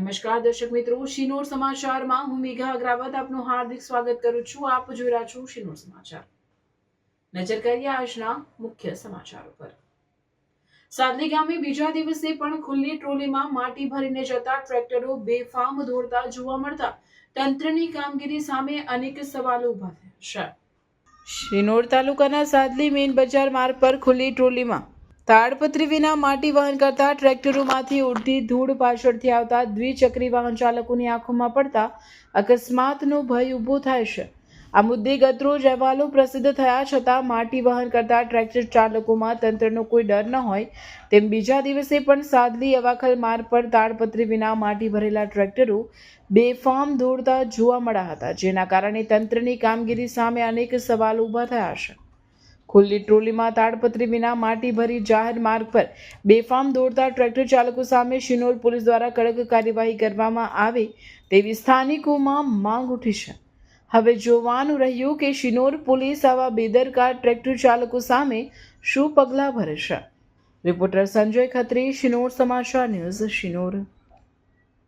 નમસ્કાર દર્શક મિત્રો, શિનોર સમાચારમાં હું મેઘા અગ્રાવત આપનું હાર્દિક સ્વાગત કરું છું. આપ જોઈ રહ્યા છો શિનોર સમાચાર. નજર કરીએ આજના મુખ્ય સમાચારો પર. સાદલી ગામે બીજા દિવસે પણ ખુલ્લી ટ્રોલીમાં માટી ભરીને જતા ટ્રેક્ટરો બેફામ દોડતા જોવા મળતા તંત્રની કામગીરી સામે અનેક સવાલો ઊભા થયા શિનોર તાલુકાના સાદલી મેઇન બજાર માર્ગ પર ખુલ્લી ટ્રોલીમાં તાડપત્રી વિના માટી વહન કરતા ટ્રેક્ટરોમાંથી ઉડતી ધૂળ પાછળથી આવતા દ્વિચક્રી વાહન ચાલકોની આંખોમાં પડતા અકસ્માતનો ભય ઊભો થાય છે. આ મુદ્દે ગતરોજ અહેવાલો પ્રસિદ્ધ થયા છતાં માટી વહન કરતા ટ્રેક્ટર ચાલકોમાં તંત્રનો કોઈ ડર ન હોય. તેમ બીજા દિવસે પણ સાદલી અવાખલ માર્ગ પર તાડપત્રી વિના માટી ભરેલા ટ્રેક્ટરો બેફામ દોડતા જોવા મળ્યા હતા, જેના કારણે તંત્રની કામગીરી સામે અનેક સવાલો ઊભા થયા છે. ખુલ્લી ટ્રોલીમાં તાડપત્રી વિના માટી ભરી જાહેર માર્ગ પર બેફામ દોડતા ટ્રેક્ટર ચાલકો સામે શિનોર પોલીસ દ્વારા કડક કાર્યવાહી કરવામાં આવે તેવી સ્થાનિકોમાં માંગ ઉઠી છે. હવે જોવાનું રહ્યું કે શિનોર પોલીસ આવા બેદરકાર ટ્રેક્ટર ચાલકો સામે શું પગલાં ભરે છે. રિપોર્ટર સંજય ખત્રી, શિનોર સમાચાર ન્યૂઝ શિનોર.